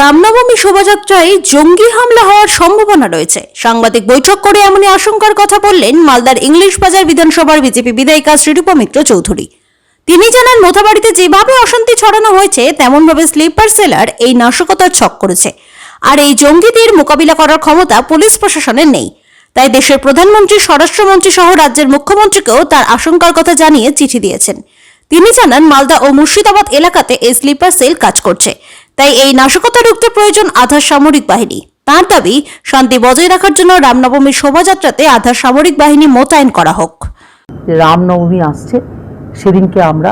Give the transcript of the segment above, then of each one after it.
রামনবমী শোভাযাত্রায় জঙ্গি হামলা হওয়ার সম্ভাবনা রয়েছে। সাংবাদিক বৈঠক করে এমনই আশঙ্কার কথা বললেন মালদার ইংলিশ বাজার বিধানসভার বিজেপি বিধায়িকা শ্রীরূপা মিত্র চৌধুরী। তিনি জানান, মোথাবাড়িতে যেভাবে অশান্তি ছড়ানো হয়েছে, তেমনভাবে স্লিপার সেলার এই নাশকতার ছক করেছে। আর এই জঙ্গিদের মোকাবিলা করার ক্ষমতা পুলিশ প্রশাসনের নেই। তাই দেশের প্রধানমন্ত্রী, স্বরাষ্ট্রমন্ত্রী সহ রাজ্যের মুখ্যমন্ত্রীকেও তার আশঙ্কার কথা জানিয়ে চিঠি দিয়েছেন। তিনি জানান, মালদা ও মুর্শিদাবাদ এলাকাতে এই স্লিপার সেল কাজ করছে। তাই এই নাশকতা রুখতে প্রয়োজন আধার সামরিক বাহিনী। তার দাবি, শান্তি বজায় রাখার জন্য রামনবমীর শোভাযাত্রাতে আধার সামরিক বাহিনী মোতায়েন করা হোক। রামনবমী আসছে, সেদিনকে আমরা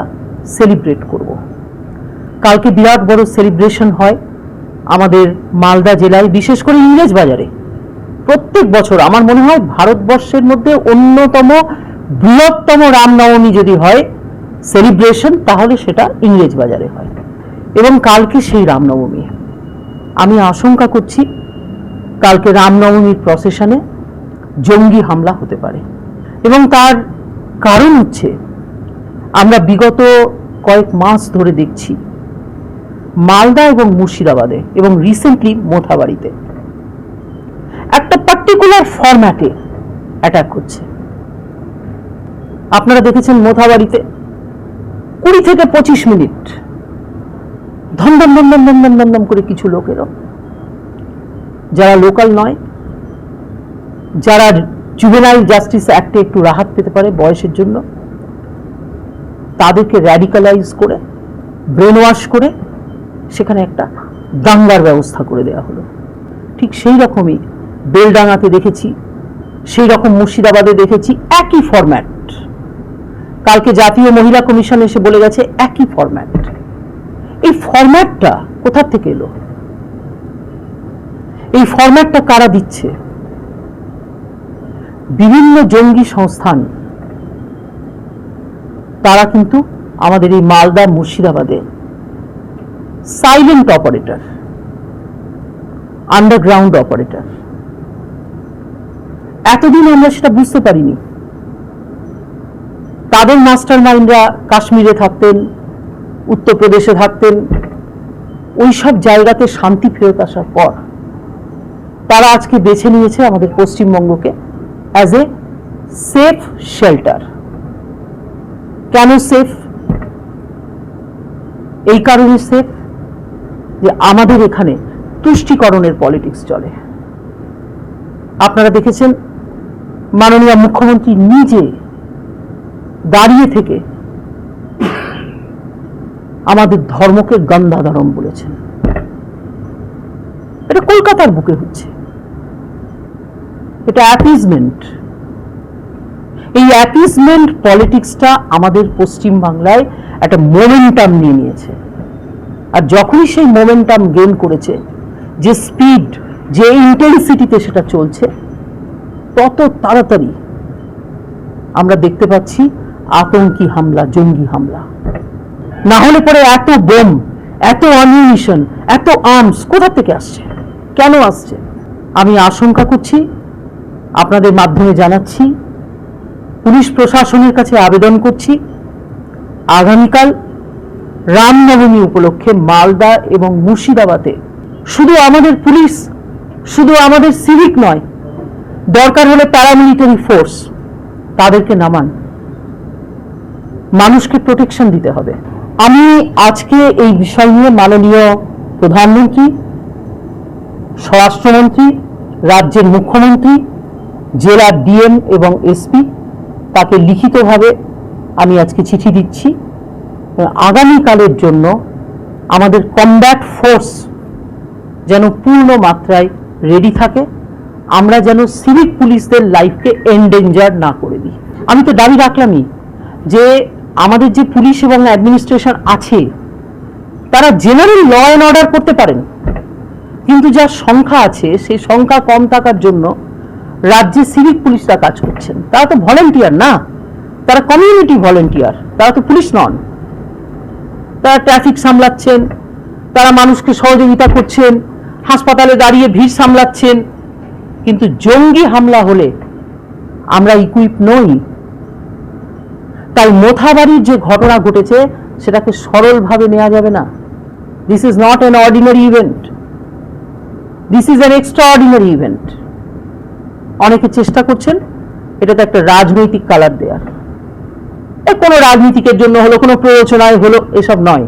সেলিব্রেট করব। কালকে বিরাট বড় সেলিব্রেশন হয় আমাদের মালদা জেলায়, বিশেষ করে ইংরেজ বাজারে। প্রত্যেক বছর আমার মনে হয় ভারতবর্ষের মধ্যে অন্যতম বৃহত্তম রামনবমী যদি হয়, সেলিব্রেশন, তাহলে সেটা ইংরেজ বাজারে হয়। এবং কালকে সেই রামনবমী। আমি আশঙ্কা করছি কালকে রামনবমীর প্রসেশনে জঙ্গি হামলা হতে পারে। এবং তার কারণ হচ্ছে, আমরা বিগত কয়েক মাস ধরে দেখছি মালদা এবং মুর্শিদাবাদে এবং রিসেন্টলি মোথাবাড়িতে একটা পার্টিকুলার ফরম্যাটে অ্যাটাক হচ্ছে। আপনারা দেখেছেন মোথাবাড়িতে কুড়ি থেকে পঁচিশ মিনিট ধমধম ধমধম ধমধম ধমধম করে কিছু লোক যারা লোকাল নয়, যারা জুবেনাইল জাস্টিস অ্যাক্টে একটু রাহাত পেতে পারে বয়সের জন্য, তাদেরকে র্যাডিক্যালাইজ করে ব্রেন ওয়াশ করে সেখানে একটা দাঙ্গার ব্যবস্থা করে দেওয়া হলো। ঠিক সেই রকমই বেলডাঙাতে দেখেছি, সেই রকম মুর্শিদাবাদে দেখেছি একই ফরম্যাট কালকে জাতীয় মহিলা কমিশন এসে বলে গেছে একই ফরম্যাট এই ফরম্যাটটা কোথা থেকে এলো? এই ফরম্যাটটা কারা দিচ্ছে? বিভিন্ন জঙ্গি সংস্থান। তারা কিন্তু আমাদের এই মালদা মুর্শিদাবাদে সাইলেন্ট অপারেটর আন্ডারগ্রাউন্ড অপারেটর এতদিন আমরা সেটা বুঝতে পারিনি। তাদের মাস্টার মাইন্ডরা কাশ্মীরে থাকতেন উত্তরপ্রদেশে থাকতেন। ওই সব জায়গাতে শান্তি ফেরত আসার পর তারা আজকে বেছে নিয়েছে আমাদের পশ্চিমবঙ্গকে অ্যাজ এ সেফ শেল্টার কেন সেফ এই কারণে সেফ যে আমাদের এখানে তুষ্টিকরণের পলিটিক্স চলে। আপনারা দেখেছেন মাননীয় মুখ্যমন্ত্রী নিজে দাঁড়িয়ে থেকে আমাদের ধর্মকে গন্ধাধরম বলেছেন। এটা কলকাতার বুকে হচ্ছে। এটা অ্যাপিজমেন্ট। এই অ্যাপিজমেন্ট পলিটিক্সটা আমাদের পশ্চিম বাংলায় একটা মোমেন্টাম নিয়ে নিয়েছে। আর যখনই সেই মোমেন্টাম গেইন করেছে, যে স্পিড, যে ইন্টেন্সিটিতে সেটা চলছে, তত তাড়াতাড়ি আমরা দেখতে পাচ্ছি আতঙ্কি হামলা, জঙ্গি হামলা। না হলে পরে এত বোম, এত অনিউনিশন এত আর্মস কোথা থেকে আসছে? কেন আসছে? আমি আশঙ্কা করছি, আপনাদের মাধ্যমে জানাচ্ছি, পুলিশ প্রশাসনের কাছে আবেদন করছি, আগামীকাল রামনবমী উপলক্ষে মালদা এবং মুর্শিদাবাদে শুধু আমাদের পুলিশ, শুধু আমাদের সিভিক নয়, দরকার হলে প্যারামিলিটারি ফোর্স তাদেরকে নামান। মানুষকে প্রোটেকশন দিতে হবে। আমি আজকে এই বিষয় নিয়ে মাননীয় প্রধানমন্ত্রী, স্বরাষ্ট্রমন্ত্রী, রাজ্যের মুখ্যমন্ত্রী জেলার ডিএম এবং এসপি তাকে লিখিতভাবে আমি আজকে চিঠি দিচ্ছি। আগামীকালের জন্য আমাদের কমব্যাট ফোর্স যেন পূর্ণ মাত্রায় রেডি থাকে, আমরা যেন সিভিক পুলিশদের লাইফকে এনডেঞ্জার না করে দিই। আমি তো দাবি রাখলামই যে আমাদের যে পুলিশ এবং অ্যাডমিনিস্ট্রেশন আছে, তারা জেনারেল ল অ্যান্ড অর্ডার করতে পারেন। কিন্তু যা সংখ্যা আছে, সেই সংখ্যা কম থাকার জন্য রাজ্যে সিভিক পুলিশরা কাজ করছেন। তারা তো ভলেন্টিয়ার না? তারা কমিউনিটি ভলেন্টিয়ার। তারা তো পুলিশ নন। তারা ট্রাফিক সামলাচ্ছেন। তারা মানুষকে সহযোগিতা করছেন। হাসপাতালে দাঁড়িয়ে ভিড় সামলাচ্ছেন। কিন্তু জঙ্গি হামলা হলে আমরা ইকুইপ নই। তাই মোথাবাড়ির যে ঘটনা ঘটেছে, সেটাকে সরলভাবে নেওয়া যাবে না। This is not an ordinary event this is an extraordinary event অনেকে চেষ্টা করছেন, এটাতে একটা রাজনৈতিক কালার দেওয়ার। কোনো রাজনীতিকের জন্য হলো, কোনো প্ররোচনায় হলো, এসব নয়।